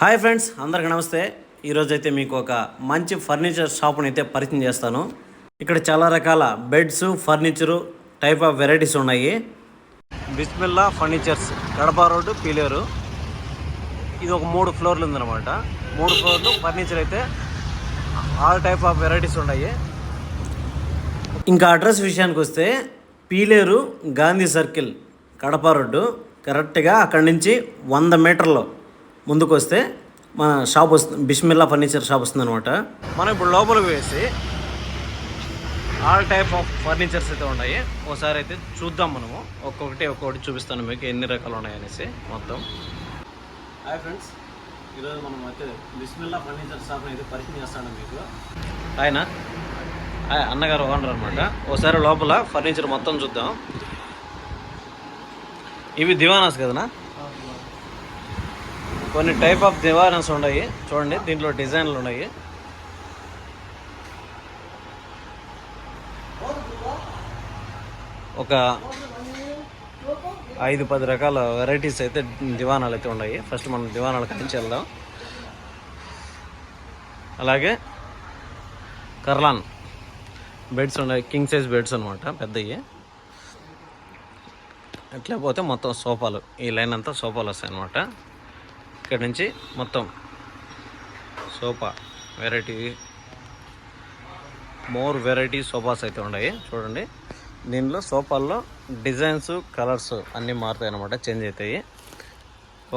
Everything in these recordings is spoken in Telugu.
హాయ్ ఫ్రెండ్స్ అందరికి నమస్తే. ఈరోజు అయితే మీకు ఒక మంచి ఫర్నిచర్ షాప్ని అయితే పరిచయం చేస్తాను. ఇక్కడ చాలా రకాల beds furniture type of varieties ఉన్నాయి. Bismillah furnitures Kadapa road Peeleru. ఇది ఒక మూడు ఫ్లోర్లు ఉందన్నమాట. మూడు ఫ్లోర్లు ఫర్నిచర్ అయితే ఆల్ టైప్ ఆఫ్ వెరైటీస్ ఉన్నాయి. ఇంకా అడ్రస్ విషయానికి వస్తే పీలేరు గాంధీ సర్కిల్ కడప రోడ్డు. కరెక్ట్గా అక్కడి నుంచి వంద మీటర్లు. ముందుకు వస్తే మన షాప్ వస్తుంది బిస్మిల్లా ఫర్నిచర్ షాప్ వస్తుంది అనమాట మనం ఇప్పుడు లోపలికి వేసి ఆల్ టైప్ ఆఫ్ ఫర్నిచర్స్ అయితే ఉన్నాయి. ఒకసారి అయితే చూద్దాం మనము. ఒక్కొక్కటి ఒక్కొక్కటి చూపిస్తాను మీకు ఎన్ని రకాలు ఉన్నాయి అనేసి మొత్తం. హాయ్ ఫ్రెండ్స్ ఈరోజు మనం అయితే బిస్మిల్లా ఫర్నిచర్ షాప్ అయితే పరిచయం చేస్తాను మీకు. ఆయన హాయ్ అన్నగారు ఓనర్ అనమాట ఒకసారి లోపల ఫర్నిచర్ మొత్తం చూద్దాం. ఇవి దివానాస్ కదనా? కొన్ని టైప్ ఆఫ్ దివానాస్ ఉన్నాయి. చూడండి దీంట్లో డిజైన్లు ఉన్నాయి. ఒక ఐదు పది రకాల వెరైటీస్ అయితే దివానాలు అయితే ఉన్నాయి. ఫస్ట్ మనం దివానాల నుంచి వెళ్దాం. అలాగే కర్లాన్ బెడ్స్ ఉన్నాయి. కింగ్ సైజ్ బెడ్స్ అనమాట పెద్దవి ఎట్లా పోతే మొత్తం సోఫాలు. ఈ లైన్ అంతా సోఫాలు వస్తాయి అనమాట ఇక్కడ నుంచి మొత్తం sofa variety more variety sofas అయితే ఉన్నాయి. చూడండి. దీనిలో సోఫాల్లో డిజైన్స్ కలర్స్ అన్నీ మారుతాయి అనమాట చేంజ్ అవుతాయి.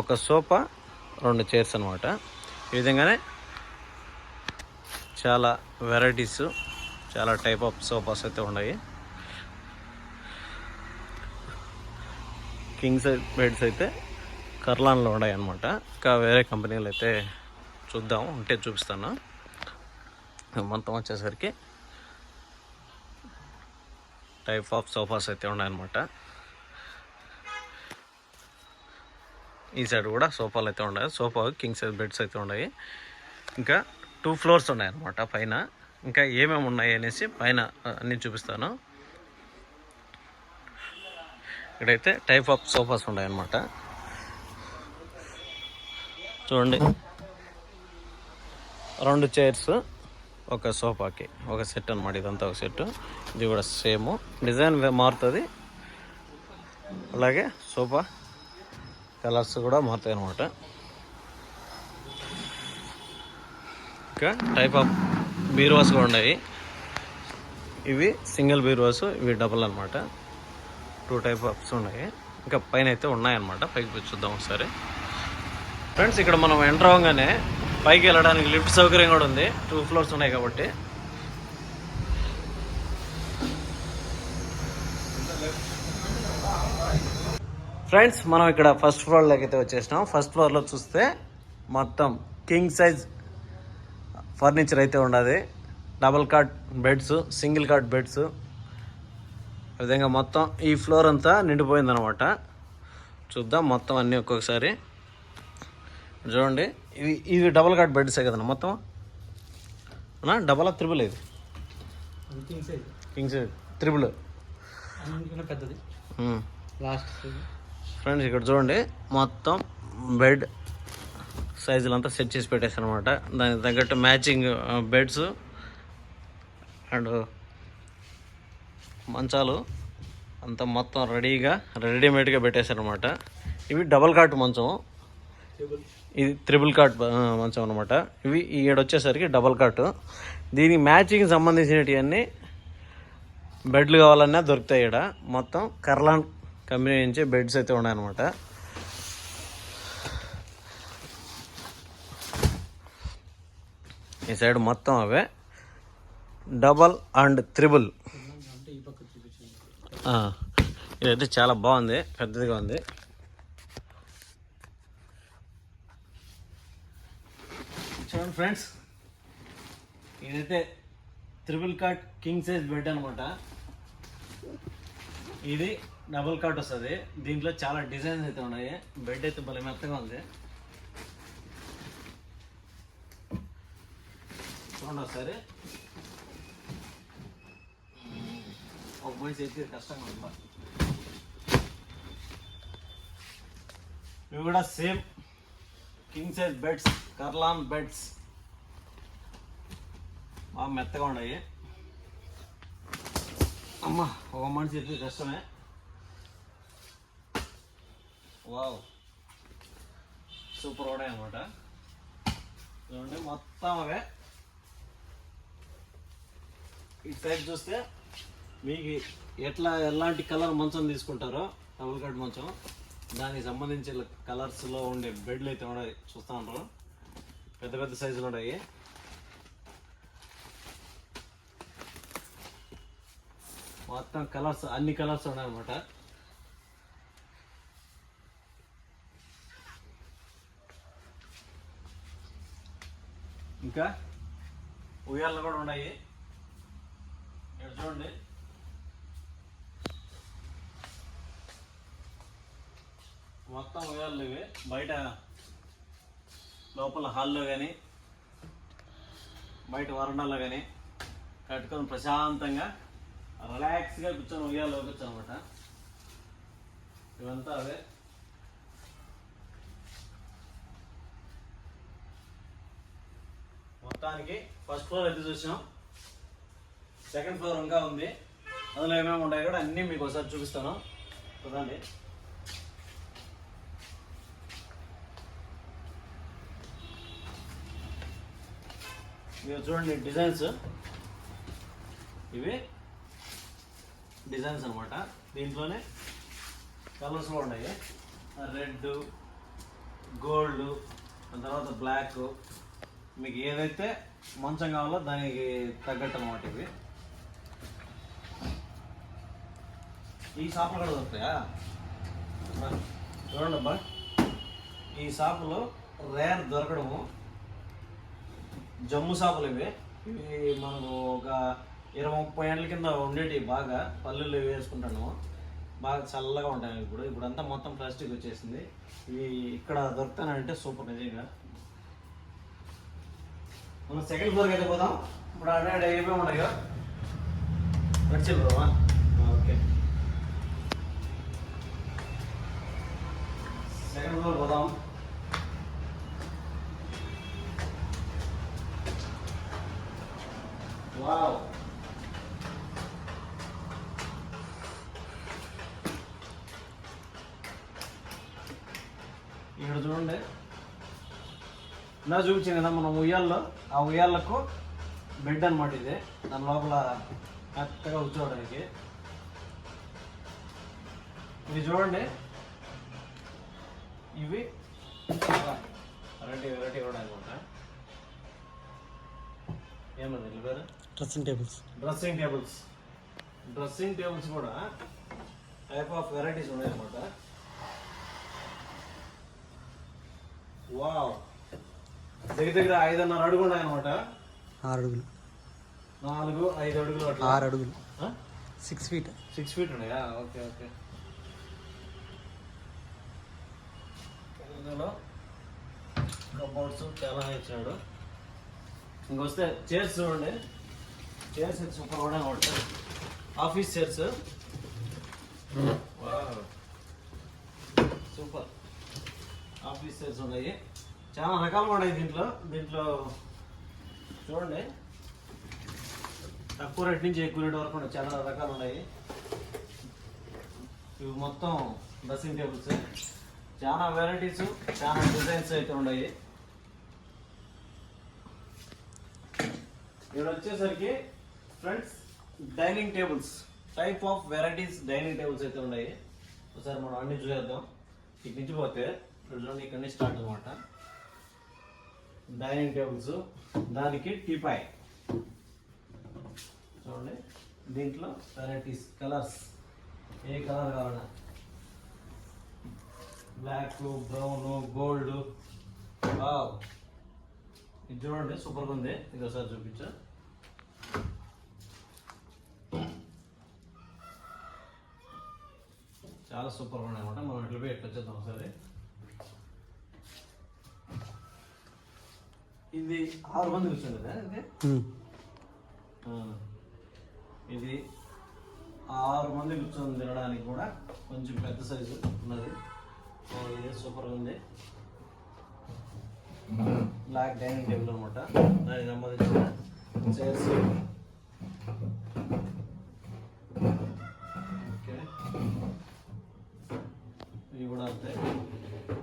ఒక సోఫా రెండు చైర్స్ అనమాట ఈ విధంగానే చాలా వెరైటీస్ చాలా టైప్ ఆఫ్ సోఫాస్ అయితే ఉన్నాయి. కింగ్ సైజ్ బెడ్స్ అయితే కర్లాన్లో ఉన్నాయి అనమాట ఇంకా వేరే కంపెనీలు అయితే చూద్దాం ఉంటే చూపిస్తాను. మొత్తం వచ్చేసరికి టైప్ ఆఫ్ సోఫాస్ అయితే ఉన్నాయన్నమాట. ఈ సైడ్ కూడా సోఫాలు అయితే ఉన్నాయి. సోఫా కింగ్ సైజ్ బెడ్స్ అయితే ఉన్నాయి. ఇంకా టూ ఫ్లోర్స్ ఉన్నాయన్నమాట పైన. ఇంకా ఏమేమి ఉన్నాయి అనేసి పైన అన్నీ చూపిస్తాను. ఇక్కడైతే టైప్ ఆఫ్ సోఫాస్ ఉన్నాయన్నమాట. చూడండి. రెండు చైర్స్ ఒక సోఫాకి ఒక సెట్ అనమాట ఇదంతా ఒక సెట్. ఇది కూడా సేమ్. డిజైన్ మారుతుంది. అలాగే సోఫా కలర్స్ కూడా మారుతాయి అనమాట ఇంకా టైప్ ఆఫ్ బీరువాస్ కూడా ఉన్నాయి. ఇవి సింగిల్ బీరువాస్ ఇవి డబుల్ అనమాట టూ టైప్ ఆఫ్స్ ఉన్నాయి. ఇంకా పైన అయితే ఉన్నాయన్నమాట పైకి చూద్దాం ఒకసారి. ఫ్రెండ్స్ ఇక్కడ మనం ఎంటర్ అవ్వగానే పైకి వెళ్ళడానికి లిఫ్ట్ సౌకర్యం కూడా ఉంది. టూ ఫ్లోర్స్ ఉన్నాయి కాబట్టి. ఫ్రెండ్స్ మనం ఇక్కడ ఫస్ట్ ఫ్లోర్లోకి అయితే వచ్చేసినాం. ఫస్ట్ ఫ్లోర్లో చూస్తే మొత్తం కింగ్ సైజ్ ఫర్నిచర్ అయితే ఉండదు double cot beds single cot beds విధంగా మొత్తం ఈ ఫ్లోర్ అంతా నిండిపోయిందనమాట చూద్దాం మొత్తం అన్నీ ఒక్కొక్కసారి. చూడండి. ఇవి ఇవి డబల్ కాట్ బెడ్సే కదన్నా మొత్తం అన్నా డబల్ త్రిబుల్ ఇది? కింగ్ సైజ్ కింగ్స్ త్రిబుల్ పెద్దది. లాస్ట్ ఫ్రెండ్స్ ఇక్కడ చూడండి. మొత్తం బెడ్ సైజులు అంతా సెట్ చేసి పెట్టేసాను అనమాట దానికి తగ్గట్టు మ్యాచింగ్ బెడ్స్ అండ్ మంచాలు అంతా మొత్తం రెడీగా రెడీమేడ్గా పెట్టేశారు అనమాట ఇవి డబల్ కాట్ మంచం. టేబుల్ ఇది త్రిబుల్ కాట్ మంచం అనమాట ఇవి ఈడ వచ్చేసరికి డబల్ కాట్ దీనికి మ్యాచింగ్ సంబంధించినవన్నీ బెడ్లు కావాలన్నా దొరుకుతాయి ఇక్కడ మొత్తం కర్లాన్ కంపెనీ నుంచి బెడ్స్ అయితే ఉన్నాయన్నమాట. ఈ సైడ్ మొత్తం అవే. డబల్ అండ్ త్రిబుల్ ఇదైతే చాలా బాగుంది పెద్దదిగా ఉంది చూడండి ఫ్రెండ్స్ ఇదైతే triple cot king size bed అనమాట ఇది డబుల్ కాట్ వస్తుంది. దీంట్లో చాలా డిజైన్స్ అయితే ఉన్నాయి. బెడ్ అయితే భలే మెత్తగా ఉంది. చూడండి ఒకసారి. ఒక మనిషి అయితే కష్టంగా ఉంది ఇవి కూడా same king size beds Kurlon beds. బాగా మెత్తగా ఉన్నాయి. అమ్మ ఒక మనిషి చెప్పి కష్టమే. వావ్. సూపర్ ఉన్నాయి అనమాట చూడండి మొత్తం అవే. ఈ సైడ్ చూస్తే మీకు ఎట్లా ఎలాంటి కలర్ మంచం తీసుకుంటారో డబుల్ కట్ మంచం. దానికి సంబంధించిన కలర్స్లో ఉండే బెడ్లు అయితే ఉన్నాయి చూస్తూ ఉంటారు పెద్ద పెద్ద సైజులు ఉన్నాయి. మొత్తం కలర్స్ అన్ని కలర్స్ ఉన్నాయన్నమాట. ఇంకా ఉయ్యాలు కూడా ఉన్నాయి. ఇక్కడ చూడండి. మొత్తం ఉయ్యాలు ఇవి. బయట లోపల హాల్లో కానీ బయట వరండాలో కానీ కట్టుకొని ప్రశాంతంగా రిలాక్స్గా కూర్చొని ఉయ్యాలో కూర్చోను అనమాట ఇవంతా అవే. మొత్తానికి ఫస్ట్ ఫ్లోర్ అయితే చూసాం. సెకండ్ ఫ్లోర్ ఇంకా ఉంది. అందులో ఏమేమి ఉంటాయి కూడా అన్నీ మీకు ఒకసారి చూపిస్తాను. చూడండి. మీరు చూడండి డిజైన్స్. ఇవి డిజైన్స్ అనమాట దీంట్లోనే కలర్స్ కూడా ఉన్నాయి. రెడ్ గోల్డ్ తర్వాత బ్లాక్. మీకు ఏదైతే మంచం కావాలో దానికి తగ్గట్టు అనమాట ఇవి. ఈ షాపులు కూడా దొరుకుతాయా? బా, చూడండి అబ్బా. ఈ షాపులో రేర్ దొరకడము. జమ్ము షాపులు ఇవి. ఇవి మనకు ఒక ఇరవై ముప్పై ఏళ్ళ కింద ఉండేటివి బాగా పల్లెల్లో వేసుకుంటాను. బాగా చల్లగా ఉంటాయి ఇప్పుడు ఇప్పుడు. అంతా మొత్తం ప్లాస్టిక్ వచ్చేసింది. ఇవి ఇక్కడ దొరుకుతానంటే సూపర్ నిజంగా. మనం సెకండ్ ఫ్లోర్కి అయితే పోదాం. ఇప్పుడు అక్కడ ఏమేమి ఉన్నాయో నడిచిల్ బ్రోమా ఓకే. సెకండ్ ఫ్లోర్ పోదాం. వావ్. ఇక్కడ చూడండి. నా చూపించాను కదా మనం ఉయ్యాల్లో ఆ ఉయ్యాలకు బెడ్ అనమాట ఇది. దాని లోపల మెత్తగా కూర్చోవడానికి. ఇవి చూడండి. ఇవి వెరైటీ వెరైటీ కూడా అనమాట ఏమన్నా వీళ్ళ పేరు? Dressing tables. Dressing tables. Dressing tables కూడా టైప్ ఆఫ్ వెరైటీస్ ఉన్నాయి అనమాట వావ్. దగ్గర దగ్గర ఐదున్నర అడుగు ఉన్నాయి అనమాట ఆరు అడుగులు. నాలుగు ఐదు అడుగులు అట్లా? ఆరు అడుగులు. సిక్స్ ఫీట్ సిక్స్ ఫీట్ ఉన్నాయా? Okay okay. ఇందులో కబోర్డ్స్ చాలా ఇచ్చాడు. ఇంకొస్తే చైర్స్ చూడండి. చైర్స్ సూపర్ కూడా ఉంటాయి office chairs super office chairs ఉన్నాయి. చాలా రకాలు ఉన్నాయి దీంట్లో. దీంట్లో చూడండి. తక్కువ రేట్ నుంచి ఎక్కువ రేట్ వరకు ఉన్నాయి. చాలా రకాలు ఉన్నాయి. ఇవి మొత్తం డ్రెస్సింగ్ టేబుల్స్ చాలా వెరైటీస్ చాలా డిజైన్స్ అయితే ఉన్నాయి. ఇక్కడ వచ్చేసరికి friends dining tables type of varieties dining tables అయితే ఉన్నాయి. ఒకసారి మనం అన్ని చూసేద్దాం. ఇక్కడి నుంచి పోతే ఇక్కడ చూడండి ఇక్కడ నుంచి స్టార్ట్ అనమాట డైనింగ్ టేబుల్స్ దానికి టీపాయ్ చూడండి దీంట్లో వెరైటీస్ కలర్స్. ఏ కలర్ కావాలన్నా. Black brown gold. వావ్. ఇది చూడండి సూపర్గా ఉంది. ఇది ఒకసారి చూపించా. చాలా సూపర్గా ఉన్నాయి అనమాట మనం ఇట్లా పెట్టి వచ్చేద్దాం ఒకసారి. ఇది ఆరు మంది కూర్చోండి కదా ఇది ఆరు మంది కూర్చొని తినడానికి కూడా కొంచెం పెద్ద సైజు ఉన్నది. ఇది సూపర్గా ఉంది. బ్లాక్ డైనింగ్ టేబుల్ అనమాట దానికి సంబంధించిన చైర్స్. ఓకే. ఇవి కూడా అంతే.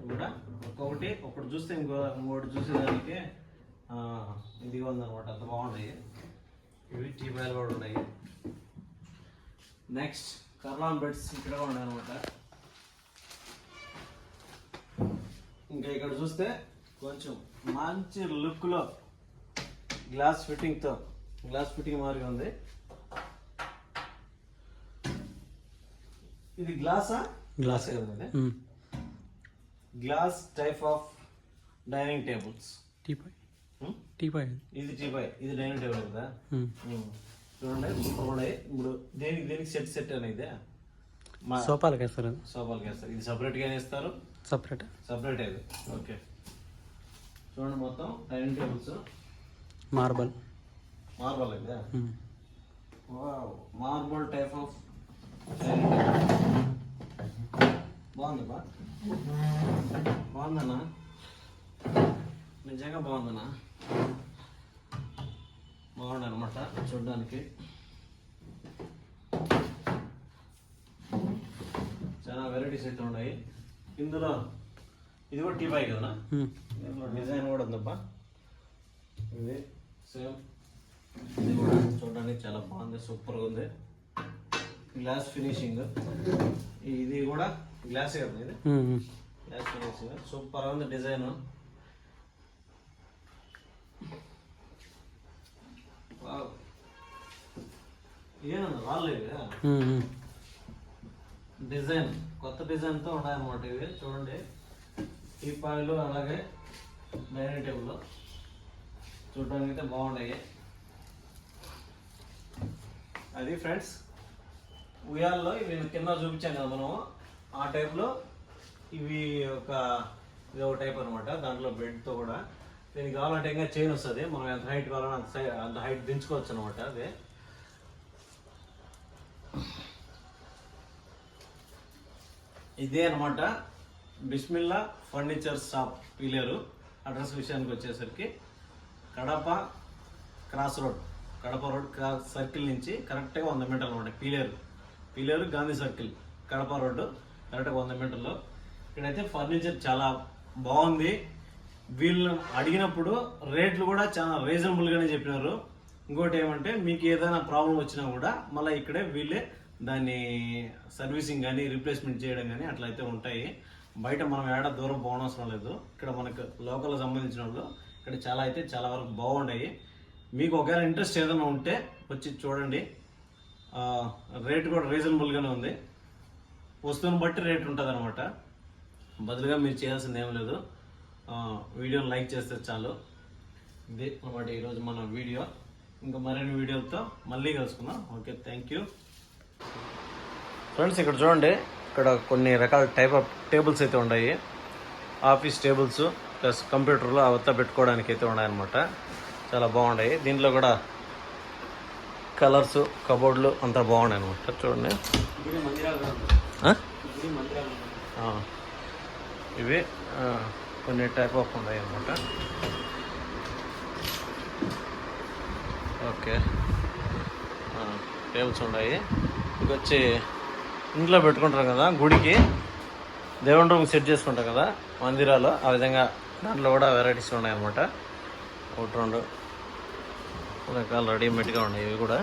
ఇవి కూడా ఒక్కొక్కటి. ఒకటి చూస్తే ఇంకో ఇంకోటి చూసేదానికి ఇదిగా ఉందన్నమాట అంత బాగున్నాయి. ఇవి టీ బ్యాల్ కూడా ఉన్నాయి. నెక్స్ట్ కర్లాన్ బెడ్స్ ఇక్కడ ఉన్నాయి అనమాట ఇంకా ఇక్కడ చూస్తే కొంచెం మంచి లుక్లో గ్లాస్ ఫిట్టింగ్తో గ్లాస్ ఫిట్టింగ్ మాదిరిగా ఉంది. ఇది గ్లాసా glass? Glass type of dining tables teapoy teapoy ఇది టీపాయ్ ఇది డైనింగ్ టేబుల్ కదా. చూడండి సూపర్ ఉన్నాయి ఇప్పుడు దేనికి దేనికి సెట్ సెట్ అనేది మా సోఫాలకి వేస్తారు సోఫాలకి వేస్తారు ఇది సపరేట్గా వేస్తారు సపరేట్ సపరేట్ ఇది? ఓకే. చూడండి మొత్తం డైనింగ్ టేబుల్స్. మార్బల్ మార్బల్ అయితే మార్బల్ టైప్ ఆఫ్ బాగుంది బా బాగుందన్నా? నిజంగా బాగుందన్నా? బాగుంది అనమాట చూడడానికి. చాలా వెరైటీస్ అయితే ఉన్నాయి. ఇందులో ఇది కూడా టీ బాయ్ ఇందులో డిజైన్ కూడా ఉందబ్బా. ఇది సేమ్. ఇది కూడా చూడడానికి చాలా బాగుంది సూపర్గా ఉంది. గ్లాస్ ఫినిషింగ్ ఇది కూడా గ్లాస్ కదా ఇది? గ్లాస్ ఫినిషింగ్ సూపర్ ఉంది డిజైన్. డిజైన్ కొత్త డిజైన్తో ఉన్నాయన్నమాట ఇవి చూడండి. ఈ పాయలు అలాగే డైనింగ్ టేబుల్ చూడడానికి అయితే బాగున్నాయి. అది ఫ్రెండ్స్ ఉయ్యాల్లో ఇవి కింద చూపించాం కదా మనం ఆ టైప్లో ఇవి ఒక ఇది ఒక టైప్ అనమాట దాంట్లో బెడ్తో కూడా. దీనికి కావాలంటే ఇంకా చైన్ వస్తుంది. మనం ఎంత హైట్ కావాలన్నా అంత సై అంత హైట్ దించుకోవచ్చు అనమాట అదే. ఇదే అనమాట Bismillah furniture shop Peeleru address విషయానికి వచ్చేసరికి Kadapa cross road Kadapa road cross circle నుంచి కరెక్ట్గా వంద మీటర్లు అనమాట పీలేరు పీలేరు గాంధీ సర్కిల్ కడప రోడ్డు కరెక్ట్గా వంద మీటర్లు. ఇక్కడైతే ఫర్నిచర్ చాలా బాగుంది. వీళ్ళు అడిగినప్పుడు రేట్లు కూడా చాలా రీజనబుల్గానే చెప్పినారు. ఇంకోటి ఏమంటే మీకు ఏదైనా ప్రాబ్లం వచ్చినా కూడా మళ్ళీ ఇక్కడే వీళ్ళే దాన్ని సర్వీసింగ్ కానీ రీప్లేస్మెంట్ చేయడం కానీ అట్లయితే ఉంటాయి. బయట మనం ఏడ దూరం పోనవసరం లేదు. ఇక్కడ మనకు లోకల్ సంబంధించిన వాళ్ళు ఇక్కడ చాలా అయితే చాలా వరకు బాగున్నాయి మీకు ఒకవేళ ఇంట్రెస్ట్ ఏదైనా ఉంటే వచ్చి చూడండి. రేట్ కూడా రీజనబుల్గానే ఉంది. వస్తువుని బట్టి రేట్ ఉంటుంది అనమాట బదులుగా మీరు చేయాల్సింది ఏం లేదు. వీడియోని లైక్ చేస్తే చాలు. ఇది అనమాట ఈరోజు మన వీడియో. ఇంకా మరిన్ని వీడియోలతో మళ్ళీ కలుసుకుందాం. ఓకే థ్యాంక్ యూ ఫ్రెండ్స్ ఇక్కడ చూడండి ఇక్కడ కొన్ని రకాల టైప్ ఆఫ్ టేబుల్స్ అయితే ఉన్నాయి. ఆఫీస్ టేబుల్స్ ప్లస్ కంప్యూటర్లో అవత్త పెట్టుకోవడానికి అయితే ఉన్నాయన్నమాట. చాలా బాగున్నాయి. దీంట్లో కూడా కలర్స్ కబోర్డ్లు అంతా బాగున్నాయి అనమాట చూడండి. ఇవి కొన్ని టైప్ ఆఫ్ ఉన్నాయి అనమాట ఓకే టేబుల్స్ ఉన్నాయి. ఇక వచ్చి ఇంట్లో పెట్టుకుంటారు కదా గుడికి. దేవుని రూమ్ సెట్ చేసుకుంటాం కదా మందిరాలు. ఆ విధంగా దాంట్లో కూడా వెరైటీస్ ఉన్నాయన్నమాట. ఒకటి రెండు రకాలు రెడీమేడ్గా ఉన్నాయి ఇవి కూడా.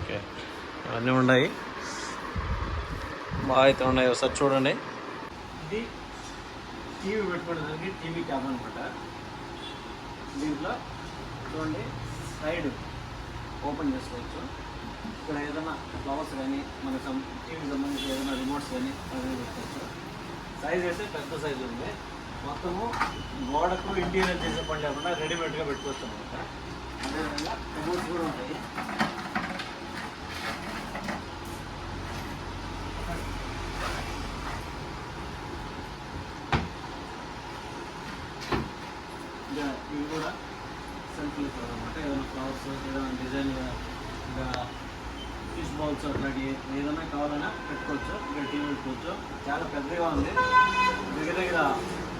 ఓకే అవన్నీ ఉన్నాయి. బాగా అయితే ఉన్నాయి ఒకసారి చూడండి. ఇది టీవీ పెట్టుకోవడానికి టీవీ క్యాబ్ అనమాట దీంట్లో చూడండి సైడ్ ఓపెన్ చేసుకోవచ్చు. ఇక్కడ ఏదైనా ఫ్లవర్స్ కానీ మన టీవీ సంబంధించి ఏదైనా రిమోట్స్ కానీ అవి పెట్టుకోవచ్చు. సైజ్ అయితే పెద్ద సైజు ఉంది. మొత్తము గోడకు ఇంటీరియర్ చేసే పని లేకుండా రెడీమేడ్గా పెట్టుకోవచ్చు అనమాట అదేవిధంగా కబోర్డ్స్ కూడా ఉంటాయి. ఇంకా ఇవి కూడా సెల్ఫ్లు అనమాట ఏదైనా ఫ్లవర్స్ ఏదైనా డిజైన్ ఇంకా ఫిష్ బౌల్స్ అట్లాంటి ఏదైనా కావాలన్నా పెట్టుకోవచ్చు. ఇక్కడ టీవీ పెట్టుకోవచ్చు చాలా పెద్దగా ఉంది. దగ్గర దగ్గర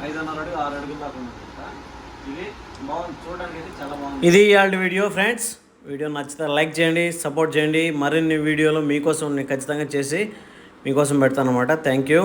ఐదున్నర అడుగు ఆరు అడుగుల దాకా ఉంది. ఇది బాగుంది. చూడడానికి అయితే చాలా బాగుంది. ఇది ఇవాళ వీడియో ఫ్రెండ్స్. వీడియో నచ్చితే లైక్ చేయండి సపోర్ట్ చేయండి. మరిన్ని వీడియోలు మీకోసం నేను ఖచ్చితంగా చేసి మీకోసం పెడతాను అనమాట థ్యాంక్ యూ.